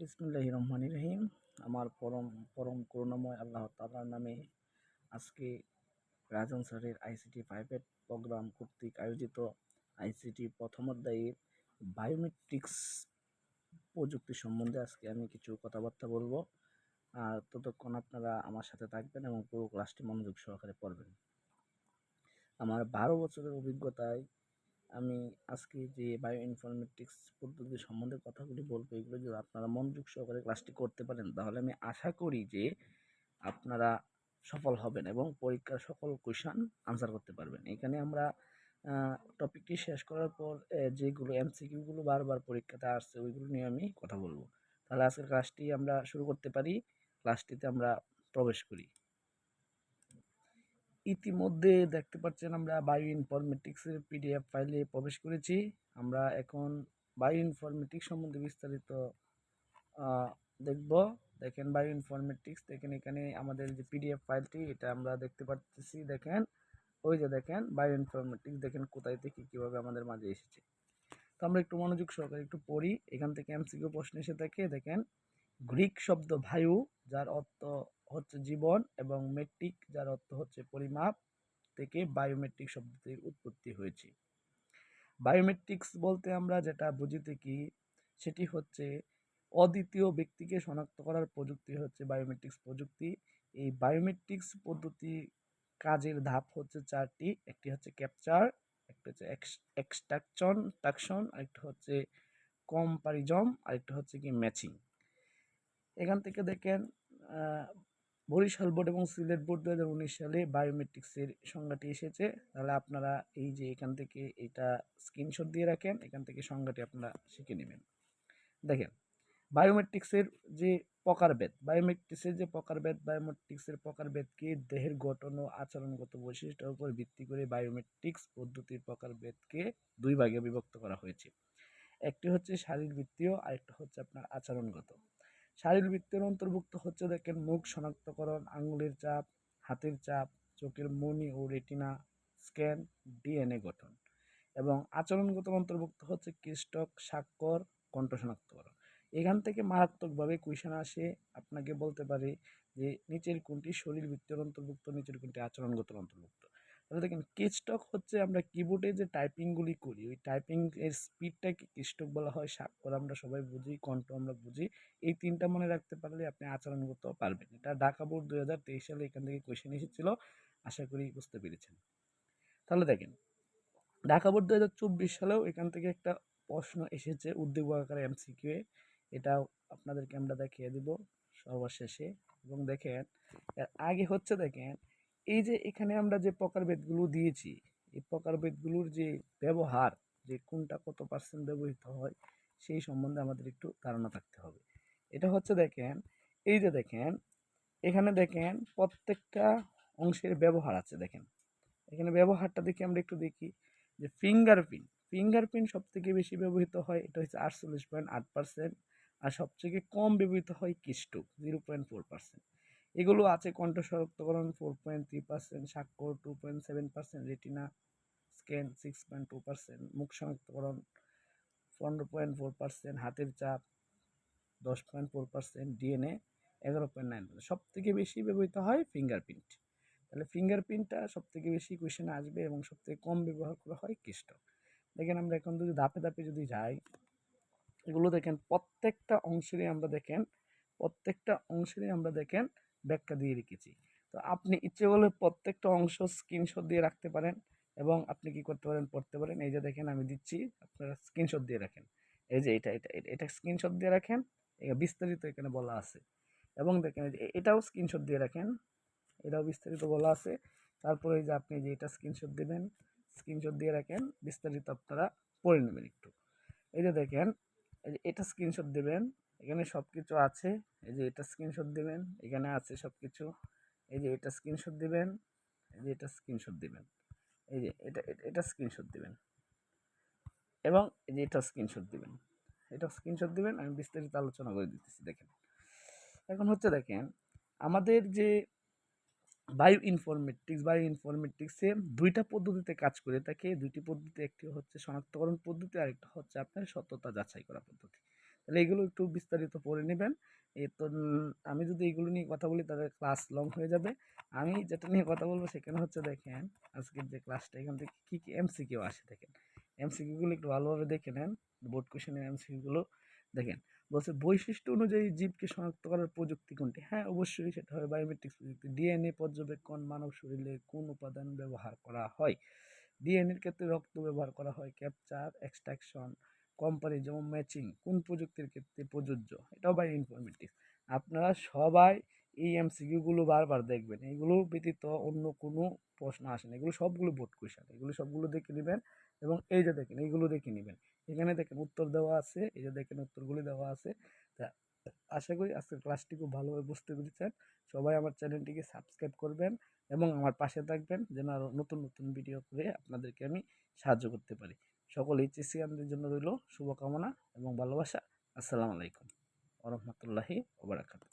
ইসমিল্লাহ রহমান রহিম আমার পরম পরম করুণাময় আল্লাহ তালার নামে আজকে রাজন স্যারের আইসিটি প্রাইভেট প্রোগ্রাম কর্তৃক আয়োজিত আইসিটি প্রথম অধ্যায়ের বায়োমেট্রিক্স প্রযুক্তি সম্বন্ধে আজকে আমি কিছু কথাবার্তা বলব। আর ততক্ষণ আপনারা আমার সাথে থাকবেন এবং পুরো ক্লাসটি মনোযোগ সহকারে পড়বেন। আমার বারো বছরের অভিজ্ঞতায় আমি আজকে যে বায়ো ইনফরমেটিক্স পদ্ধতি সম্বন্ধে কথাগুলি বলব, এগুলো যদি আপনারা মনোযোগ সহকারে ক্লাসটি করতে পারেন, তাহলে আমি আশা করি যে আপনারা সফল হবেন এবং পরীক্ষার সকল কোয়েশন আনসার করতে পারবেন। এখানে আমরা টপিকটি শেষ করার পর যেগুলো এমসিকিউগুলো বারবার পরীক্ষাতে আসছে, ওইগুলো নিয়ে আমি কথা বলব। তাহলে আজকের ক্লাসটি আমরা শুরু করতে পারি ক্লাসটিতে আমরা প্রবেশ করি। ইতিমধ্যে দেখতে পাচ্ছেন আমরা বায়ো ইনফরমেটিক্সের পিডিএফ ফাইলে প্রবেশ করেছি। আমরা এখন বায়ো ইনফরমেটিক্স সম্বন্ধে বিস্তারিত দেখব। দেখেন বায়ো ইনফরমেটিক্স দেখেন এখানে আমাদের যে পিডিএফ ফাইলটি, এটা আমরা দেখতে পাচ্ছি। দেখেন, ওই যে দেখেন বায়ো ইনফরমেটিক্স দেখেন কোথায় থেকে কীভাবে আমাদের মাঝে এসেছে। তো আমরা একটু মনোযোগ সহকারে একটু পড়ি। এখান থেকে এমসিকিউ প্রশ্ন এসে থাকে। দেখেন, গ্রিক শব্দ ভায়ু, যার অর্থ হচ্ছে জীবন এবং মেট্রিক যার অর্থ হচ্ছে পরিমাপ থেকে বায়োমেট্রিক শব্দটির উৎপত্তি হয়েছে। বায়োমেট্রিক্স বলতে আমরা যেটা বুঝিতে কি, সেটি হচ্ছে অদ্বিতীয় ব্যক্তিকে শনাক্ত করার প্রযুক্তি হচ্ছে বায়োমেট্রিক্স প্রযুক্তি। এই বায়োমেট্রিক্স পদ্ধতি কাজের ধাপ হচ্ছে চারটি, একটি হচ্ছে ক্যাপচার একটা হচ্ছে এক্সট্রাকশন টাকশন আরেকটা হচ্ছে কম্পারিজম আরেকটা হচ্ছে কি ম্যাচিং এখান থেকে দেখেন বরিশাল বোর্ড এবং সিলেট বোর্ড দু হাজার উনিশ সালে বায়োমেট্রিক্সের সংজ্ঞাটি এসেছে। তাহলে আপনারা এই যে এখান থেকে এটা স্ক্রিনশট দিয়ে রাখেন, এখান থেকে সংজ্ঞাটি আপনারা শিখে নেবেন। দেখেন, বায়োমেট্রিক্সের যে প্রকারভেদ বায়োমেট্রিক্সের যে প্রকারভেদ বায়োমেট্রিক্সের প্রকারভেদকে দেহের গঠন ও আচরণগত বৈশিষ্ট্যের উপর ভিত্তি করে বায়োমেট্রিক্স পদ্ধতির প্রকারভেদকে দুই ভাগে বিভক্ত করা হয়েছে। একটি হচ্ছে শারীরবৃত্তীয়, আরেকটা হচ্ছে আপনার আচরণগত। শারীরবৃত্তের অন্তর্ভুক্ত হচ্ছে দেখেন মুখ শনাক্তকরণ, আঙুলের চাপ, হাতের চাপ, চোখের মনি ও রেটিনা স্ক্যান, ডিএনএ গঠন এবং আচরণগত অন্তর্ভুক্ত হচ্ছে কৃষ্টক, স্বাক্ষর, কণ্ঠ শনাক্তকরণ। এখান থেকে মারাত্মকভাবে কুইশন আসে, আপনাকে বলতে পারে যে নিচের কোনটি শরীরবৃত্তের অন্তর্ভুক্ত, নিচের কোনটি আচরণগত অন্তর্ভুক্ত। তাহলে দেখেন কিস্টক হচ্ছে আমরা কিবোর্ডে যে টাইপিংগুলি করি, ওই টাইপিং এর স্পিডটাকে কিস্টক বলা হয় স্বাক্ষর আমরা সবাই বুঝি, কণ্ঠ আমরা বুঝি, এই তিনটা মনে রাখতে পারলে আপনি আচরণগত পারবেন। এটা ঢাকা বোর্ড দুই হাজার তেইশ সালে এখান থেকে কোয়েশ্চেন এসেছিল, আশা করি বুঝতে পেরেছেন। তাহলে দেখেন, ঢাকা বোর্ড দু হাজার চব্বিশ সালেও এখান থেকে একটা প্রশ্ন এসেছে উদ্যোগ আকারে এমসিকিউ এটাও আপনাদেরকে আমরা দেখিয়ে দিব সর্বশেষে। এবং দেখেন, এর আগে হচ্ছে দেখেন এই যে এখানে আমরা যে প্রকারভেদগুলো দিয়েছি, এই প্রকারভেদগুলোর যে ব্যবহার, যে কোনটা কত পার্সেন্ট ব্যবহৃত হয়, সেই সম্বন্ধে আমাদের একটু ধারণা থাকতে হবে। এটা হচ্ছে দেখেন, এই যে দেখেন, এখানে দেখেন প্রত্যেকটা অংশের ব্যবহার আছে দেখেন। এখানে ব্যবহারটা দেখি আমরা একটু দেখি যে ফিঙ্গারপ্রিন্ট ফিঙ্গারপ্রিন্ট সব থেকে বেশি ব্যবহৃত হয়, এটা হচ্ছে আটচল্লিশ পয়েন্ট আট পার্সেন্ট আর সবথেকে কম ব্যবহৃত হয় keystroke zero point four percent এগুলো আছে কণ্ঠ শনাক্তকরণ ফোর পয়েন্ট থ্রি পার্সেন্ট স্বাক্ষর two point seven percent retina scan six point two percent মুখ শনাক্তকরণ পনেরো পয়েন্ট ফোর পার্সেন্ট হাতের চাপ দশ পয়েন্ট ফোর পার্সেন্ট ডিএনএ এগারো পয়েন্ট নাইন পার্সেন্ট সব থেকে বেশি ব্যবহৃত হয় ফিঙ্গারপ্রিন্ট তাহলে ফিঙ্গারপ্রিন্টটা সব থেকে বেশি কোয়েশনে আসবে এবং সব থেকে কম ব্যবহার করা হয় কিস্ট দেখেন আমরা এখন যদি ধাপে ধাপে যদি যাই, এগুলো দেখেন প্রত্যেকটা অংশেরই আমরা দেখেন, প্রত্যেকটা অংশেরই আমরা দেখেন ব্যাখ্যা দিয়ে রেখেছি। তো আপনি ইচ্ছে করলে প্রত্যেকটা অংশ স্ক্রিনশট দিয়ে রাখতে পারেন এবং আপনি কি করতে পারেন, পড়তে পারেন। এই যে দেখেন আমি দিচ্ছি, আপনারা স্ক্রিনশট দিয়ে রাখেন। এই যে এটা এটা এটা স্ক্রিনশট দিয়ে রাখেন। বিস্তারিত এখানে বলা আছে। এবং দেখেন এটাও স্ক্রিনশট দিয়ে রাখেন। এটাও বিস্তারিত বলা আছে। তারপরে যে আপনি যে এটা স্ক্রিনশট দেবেন স্ক্রিনশট দিয়ে রাখেন। বিস্তারিত আপনারা পড়ে নেবেন একটু। এই যে দেখেন এটা স্ক্রিনশট দেবেন। এখানে সব কিছু আছে। এই যে এটা স্ক্রিনশট দেবেন, এখানে আছে সব কিছু এই যে এটা স্ক্রিনশট দেবেন, এই যে এটা স্ক্রিনশট দেবেন। এই যে এটা, এটা- স্ক্রিনশট দেবেন। এবং এই যে এটা স্ক্রিনশট দিবেন। এটা স্ক্রিনশট দিবেন, আমি বিস্তারিত আলোচনা করে দিতেছি, দেখেন। এখন হচ্ছে দেখেন, আমাদের যে বায়ো ইনফরমেটিক্স বায়ো ইনফরমেটিক্সে দুইটা পদ্ধতিতে কাজ করে থাকে। দুইটি পদ্ধতি, একটি হচ্ছে শনাক্তকরণ পদ্ধতি, আরেকটা হচ্ছে আপনার সত্যতা যাচাই করা পদ্ধতি। তাহলে এগুলো একটু বিস্তারিত পড়ে নেবেন। এ তো আমি যদি এগুলো নিয়ে কথা বলি তাহলে ক্লাস লং হয়ে যাবে। আমি যেটা নিয়ে কথা বলব সেখানে হচ্ছে দেখেন, আজকের যে ক্লাসটা এখান থেকে কী কী এমসিকিউ আসে দেখেন। এমসিকিউগুলো একটু ভালোভাবে দেখে নেন, বোর্ড কোশ্চেনের এমসিকিউগুলো দেখেন। বলছে বৈশিষ্ট্য অনুযায়ী জীবকে শনাক্ত করার প্রযুক্তি কোনটি? হ্যাঁ অবশ্যই সেটা হবে বায়োমেট্রিক্স প্রযুক্তি। ডিএনএ পর্যবেক্ষণ, মানব শরীরে কোন উপাদান ব্যবহার করা হয়? ডিএনএর ক্ষেত্রে রক্ত ব্যবহার করা হয় ক্যাপচার এক্সট্রাকশন কম্পারিজন ম্যাচিং কোন প্রযুক্তির ক্ষেত্রে প্রযোজ্য, এটাও বাই ইনফরমেটিক্স আপনারা সবাই এই এমসিকিউগুলো বারবার দেখবেন, এগুলো ব্যতীত অন্য কোনো প্রশ্ন আসে না, এগুলো সবগুলো বোর্ড কোয়েশন এগুলো সবগুলো দেখে নেবেন এবং এই যে দেখেন, এইগুলো দেখে নেবেন। এখানে দেখেন উত্তর দেওয়া আছে, এই যে দেখেন উত্তরগুলি দেওয়া আছে। তা আশা করি আজকের ক্লাসটি খুব ভালোভাবে বুঝতে পেরেছেন। সবাই আমার চ্যানেলটিকে সাবস্ক্রাইব করবেন এবং আমার পাশে থাকবেন, যেন আরও নতুন নতুন ভিডিও করে আপনাদেরকে আমি সাহায্য করতে পারি। সকল এইচএসিয়ানদের জন্য রইল শুভকামনা এবং ভালোবাসা। আসসালামু আলাইকুম। ওরহমতুল্লাহি ওবরাকাতু